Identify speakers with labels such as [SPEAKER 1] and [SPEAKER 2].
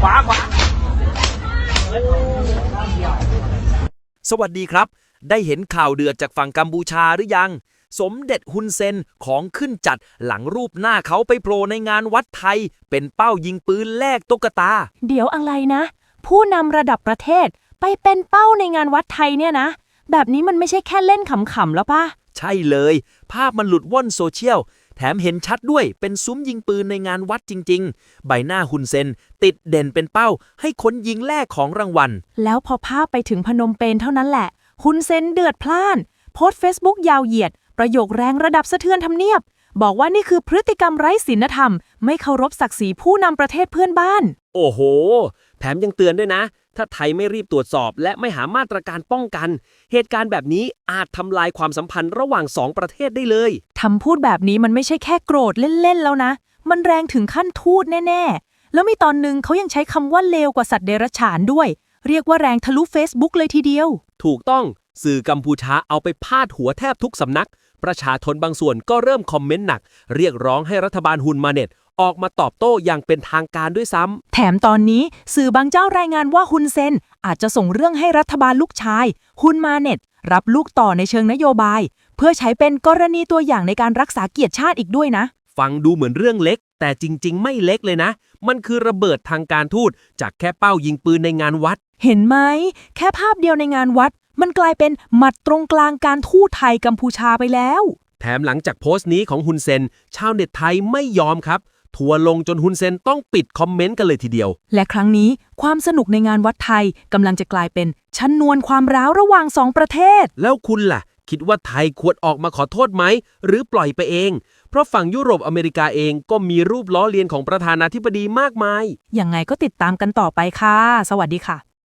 [SPEAKER 1] ขวาขวา
[SPEAKER 2] สวัสดีครับ ได้เห็นข่าวเดือดจากฝั่งกัมพูชาหรือยัง สมเด็จฮุนเซนของขึ้นจัดหลังรูปหน้าเขาไปโผล่ในงานวัดไทย เป็นเป้ายิงปืนแลกตุ๊กตา
[SPEAKER 3] เดี๋ยวอะไรนะ ผู้นำระดับประเทศไปเป็นเป้าในงานวัดไทยเนี่ยนะ แบบนี้มันไม่ใช่แค่เล่นขำๆแล้วปะ
[SPEAKER 2] ใช่เลย ภาพมันหลุดว่อนโซเชียล แถมเห็นชัดด้วยเป็นซุ้มยิงปืนในงานวัดจริง ๆ ใบหน้าฮุนเซนติดเด่นเป็นเป้า ให้คนยิงแลกของรางวัล
[SPEAKER 3] แล้วพอภาพไปถึงพนมเปญเท่านั้นแหละฮุนเซนเดือดพล่าน โพสต์เฟซบุ๊กยาวเหยียด ประโยคแรงระดับสะเทือนทำเนียบ บอกว่านี่คือพฤติกรรมไร้ศีลธรรม ไม่เคารพศักดิ์ศรีผู้นำประเทศเพื่อนบ้าน
[SPEAKER 1] โอ้โห แถมยังเตือนด้วยนะ ถ้าไทยไม่รีบตรวจสอบ และไม่หามาตรการป้องกัน เหตุการณ์แบบนี้อาจทำลายความสัมพันธ์ระหว่างสองประเทศได้เลย
[SPEAKER 3] ทำพูดแบบนี้มันไม่ใช่แค่โกรธเล่นๆแล้วนะ มันแรงถึงขั้นทูตแน่ๆ แล้วมีตอนหนึ่งเขายังใช้คำว่าเลวกว่าสัตว์เดรัจฉานด้วย เรียกว่าแรงทะลุ Facebook เลยทีเดียว
[SPEAKER 1] ถูกต้องสื่อกัมพูชาเอาไปพาดหัวแทบทุกสำนัก ประชาชนบางส่วนก็เริ่มคอมเมนต์หนัก เรียกร้องให้รัฐบาลฮุนมาเน็ต ออกมาตอบโต้อย่างเป็นทางการด้วยซ้ำ
[SPEAKER 3] แถมตอนนี้สื่อบางเจ้ารายงานว่าฮุนเซนอาจจะส่งเรื่องให้รัฐบาลลูกชายฮุนมาเน็ตรับลูกต่อในเชิงนโยบาย เพื่อใช้เป็นกรณีตัวอย่างในการรักษาเกียรติชาติอีกด้วยนะ
[SPEAKER 1] ฟังดูเหมือนเรื่องเล็ก แต่จริง ๆ ไม่เล็กเลยนะ มันคือระเบิดทางการทูตจากแค่เป้ายิงปืนในงานวัด
[SPEAKER 3] เห็นไหม แค่ภาพเดียวในงานวัด มันกลายเป็นหมัดตรงกลางการทูตไทยกัมพูชาไปแล้ว
[SPEAKER 1] แถมหลังจากโพสต์นี้ของฮุนเซน ชาวเน็ตไทยไม่ยอมครับ ทัวร์ลงจนฮุนเซนต้องปิดคอมเมนต์กันเลยทีเดียว
[SPEAKER 3] และครั้งนี้ความสนุกในงานวัดไทยกำลังจะกลายเป็นชั้นนวลความร้าวระหว่างสองประเทศ
[SPEAKER 1] แล้วคุณล่ะ คิดว่าไทยควรออกมาขอโทษไหม หรือปล่อยไปเอง เพราะฝั่งยุโรปอเมริกาเองก็มีรูปล้อเลียนของประธานาธิบดีมากมาย
[SPEAKER 3] ยังไงก็ติดตามกันต่อไปค่ะ สวัสดีค่ะ